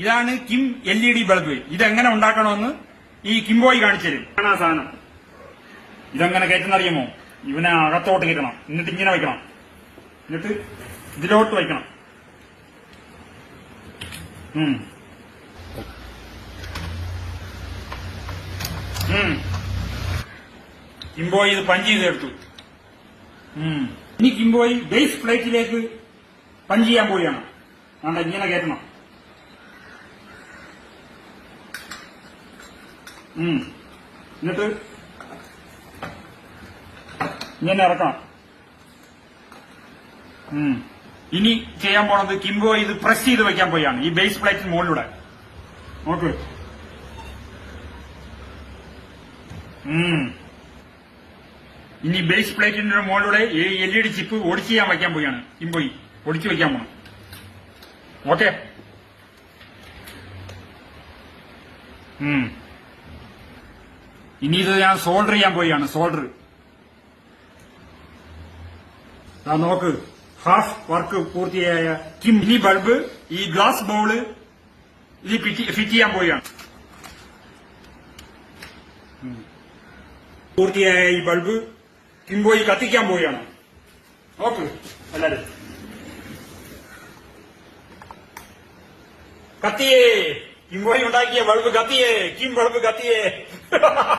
ഇതാണ് കിം L E D bulb. ഇതെങ്ങനെ ഉണ്ടാക്കണമെന്ന് ഈ കിംബോയ് കാണിച്ചു തരും ആ സാധനം. ഇതെങ്ങനെ കയറ്റുന്നറിയുമോ? ഇവനെ അകത്തോട്ട് കയറ്റണം. എന്നിട്ട് ഇങ്ങനെ വയ്ക്കണം. എന്നിട്ട് ഇതിലോട്ട് വയ്ക്കണം. കിംബോയ് ഇത് പഞ്ച് ചെയ്തെടുത്തു. ഇനി കിംബോയ് ബേസ് പ്ലേറ്റിലേക്ക് പഞ്ച് ചെയ്യാൻ പോവുകയാണ്. അതുകൊണ്ട് ഇങ്ങനെ കയറ്റണം. എന്നിട്ട് ഇങ്ങനെ ഇറക്കണം. ഇനി ചെയ്യാൻ പോണത് കിംബോ ഇത് പ്രസ് ചെയ്ത് വെക്കാൻ പോയാണ്. ഈ ബേസ് പ്ലേറ്റിന് മുകളിലൂടെ. നോക്ക്. ഇനി ബേസ് പ്ലേറ്റിന്റെ മുകളിലൂടെ എൽ ഇ ഡി ചിപ്പ് ഒടിച്ച് ചെയ്യാൻ വയ്ക്കാൻ പോയാണ്. കിംബോയി ഒടിച്ചു വെക്കാൻ പോണം. ഓക്കെ ഇനി ഇത് ഞാൻ സോൾഡർ ചെയ്യാൻ പോയാണ് സോൾഡർ ദാ നോക്ക് ഹാഫ് വർക്ക് പൂർത്തിയായ കിം ഈ ബൾബ് ഈ ഗ്ലാസ് ബൗൾ ഇത് ഫിറ്റ് ചെയ്യാൻ പോവുകയാണ് ഉം. പൂർത്തിയായ ഈ ബൾബ് കിംബോയി കത്തിക്കാൻ പോവുകയാണ് നോക്ക് എല്ലാരും. കത്തിയേ കിംബോയി ഉണ്ടാക്കിയ ബൾബ് കത്തിയേ കിം ബൾബ് കത്തിയേ.